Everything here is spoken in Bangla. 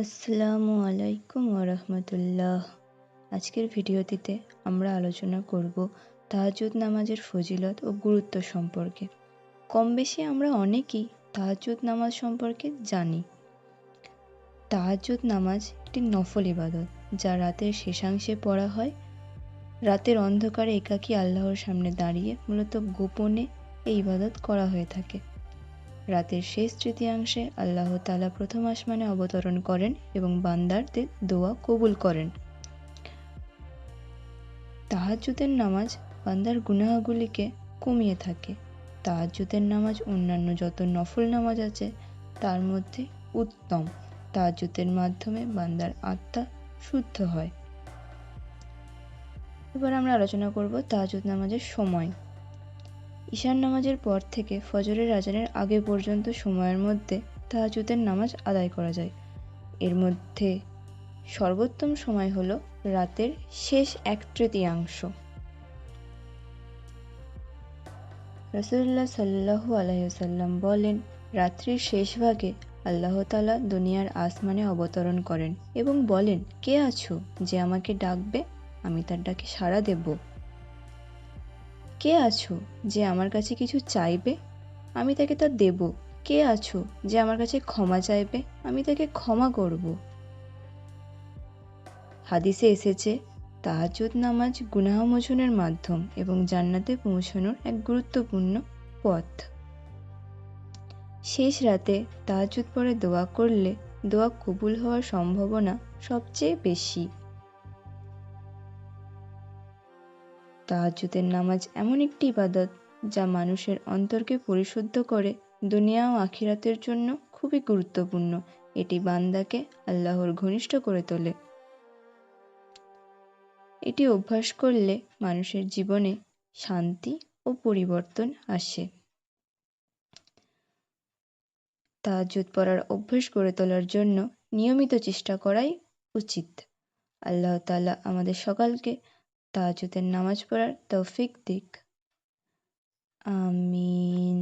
আসসালামু আলাইকুম ওরহমতুল্লাহ আজকের ভিডিওটিতে আমরা আলোচনা করব তাহাজুদ নামাজের ফজিলত ও গুরুত্ব সম্পর্কে। কম বেশি আমরা অনেকেই তাহাজুদ নামাজ সম্পর্কে জানি। তাহাজুদ নামাজ একটি নফল ইবাদত, যা রাতের শেষাংশে পড়া হয়। রাতের অন্ধকারে একাকী আল্লাহর সামনে দাঁড়িয়ে মূলত গোপনে এই ইবাদত করা হয়ে থাকে। রাতের শেষ তৃতীয়াংশে আল্লাহ তালা প্রথম আসমানে অবতরণ করেন এবং বান্দারদের দোয়া কবুল করেন। তাহাজুদের নামাজ বান্দার গুনাহগুলিকে কমিয়ে থাকে। তাহাজুদের নামাজ অন্যান্য যত নফল নামাজ আছে, তার মধ্যে উত্তম। তাহাজুদের মাধ্যমে বান্দার আত্মা শুদ্ধ হয়। এবার আমরা আলোচনা করব তাহাজুদ নামাজের সময়। ঈশান নামাজের পর থেকে ফজরের আজানের আগে পর্যন্ত সময়ের মধ্যে তাহাজুদের নামাজ আদায় করা যায়। এর মধ্যে সর্বোত্তম সময় হলো রাতের শেষ এক তৃতীয়াংশ। রসুল্লাহ সাল্লাহু আলাইসাল্লাম বলেন, রাত্রির শেষ ভাগে আল্লাহ তালা দুনিয়ার আসমানে অবতরণ করেন এবং বলেন, কে আছো যে আমাকে ডাকবে? আমি তার ডাকে সাড়া দেব। কে আছো যে আমার কাছে কিছু চাইবে? আমি তাকে তা দেব। কে আছো যে আমার কাছে ক্ষমা চাইবে? আমি তাকে ক্ষমা করব। হাদিসে এসেছে তাহাজুদ নামাজ গুনাহমোচনের মাধ্যম এবং জান্নাতে পৌঁছানোর এক গুরুত্বপূর্ণ পথ। শেষ রাতে তাহাজুদ পরে দোয়া করলে দোয়া কবুল হওয়ার সম্ভাবনা সবচেয়ে বেশি। তাহাজ্জুদের নামাজ এমন একটি ইবাদত যা মানুষের অন্তরকে পরিশুদ্ধ করে দুনিয়া ও আখিরাতের জন্য খুবই গুরুত্বপূর্ণ। এটি বান্দাকে আল্লাহর ঘনিষ্ঠ করে তোলে। এটি অভ্যাস করলে মানুষের জীবনে শান্তি ও পরিবর্তন আসে। তাহাজ্জুদ পড়ার অভ্যাস গড়ে তোলার জন্য নিয়মিত চেষ্টা করাই উচিত। আল্লাহ তাআলা আমাদের সকলকে তাহাজ্জুদের নামাজ পড়ার তৌফিক দিক। আমিন।